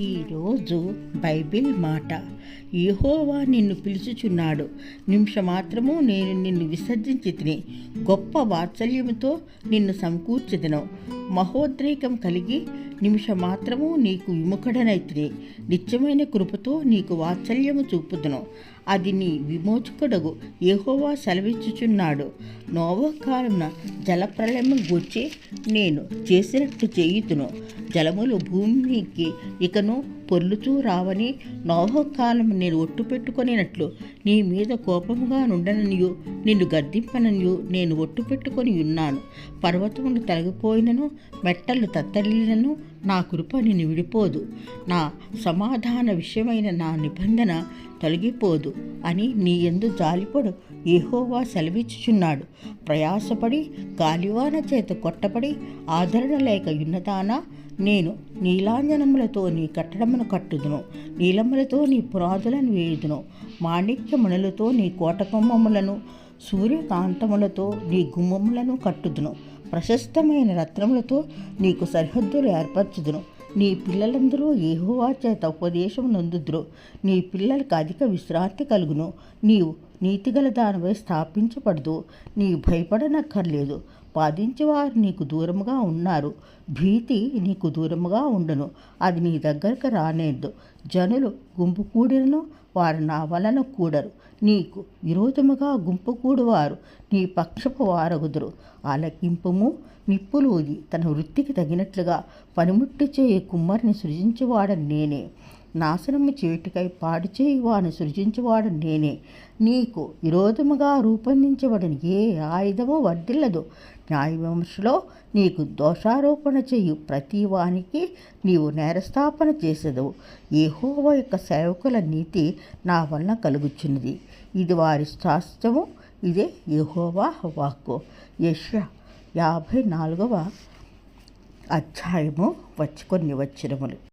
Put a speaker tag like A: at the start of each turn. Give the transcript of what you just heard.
A: ఈరోజు బైబిల్ మాట. యహోవా నిన్ను పిలుచుచున్నాడు. నిమిషమాత్రము నేను నిన్ను విసర్జించి తిని గొప్ప వాత్సల్యముతో నిన్ను సమకూర్చెదను. మహోద్రేకం కలిగి నిమిషమాత్రము నీకు విముఖడనైతిని నిత్యమైన కృపతో నీకు వాత్సల్యము చూపుదును. అది నీ విమోచకుడగు. యెహోవా సెలవిచ్చుచున్నాడు. నోవ జలప్రలయం జలప్రలయము గూర్చి నేను చేసినట్టు చేయుతును. జలములు భూమికి ఇకను పొర్లుతూ రావని నోహకాలం నేను ఒట్టు పెట్టుకొనినట్లు నీ మీద కోపముగా నుండననియు నిన్ను గద్దింపననియు నేను ఒట్టు పెట్టుకొని ఉన్నాను పర్వతములు తొలగిపోయినను మెట్టలు తత్తలినను నా కృప నిన్ను విడిపోదు. నా సమాధాన విషయమైన నా నిబంధన తొలగిపోదు అని నీ ఎందు జాలిపడు ఏహోవా సెలవిచ్చుచున్నాడు. ప్రయాసపడి గాలివాన చేత కొట్టబడి ఆదరణ లేక ఉన్నదానా నేను నీలాంజనములతో నీ కట్టడమును కట్టుదును. నీలములతో నీ పురాదులను వేయుదును. మాణిక్యములతో నీ కోటకొమ్మములను సూర్యకాంతములతో నీ గుమ్మములను కట్టుదును. ప్రశస్తమైన రత్నములతో నీకు సరిహద్దులు ఏర్పరచుదును. నీ పిల్లలందరూ ఏహోవా చేత ఉపదేశం నొందుదురు. నీ పిల్లలకు అధిక విశ్రాంతి కలుగును. నీవు నీతిగల దానిపై స్థాపించబడదు. నీవు భయపడనక్కర్లేదు. బాధించేవారు నీకు దూరముగా ఉన్నారు. భీతి నీకు దూరముగా ఉండను. అది నీ దగ్గరకు రానేద్దు. జనులు గుంపు కూడినను వారు నా వలన కూడరు. నీకు విరోధముగా గుంపు కూడువారు. నీ పక్షపు వారగుదురు. ఆలకింపుము నిప్పులూది తన వృత్తికి తగినట్లుగా పనిముట్టు చేయ కుమ్మరిని సృజించువాడని నేనే. నాశనము చేటికై పాడు చేయువాను సృజించువాడు నేనే. నీకు విరోధముగా రూపొందించబడిన ఏ ఆయుధము వర్ధిల్లదు. న్యాయ విమర్శలో నీకు దోషారోపణ చేయు ప్రతి వానికి నీవు నేరస్థాపన చేసేదవు. ఏహోవ యొక్క సేవకుల నీతి నా వలన కలుగుచున్నది. ఇది వారి శాస్త్రము ఇదే యహోవా వాక్కు. యశ యాభై నాలుగవ అధ్యాయము వచ్చి కొన్ని వచ్చినములు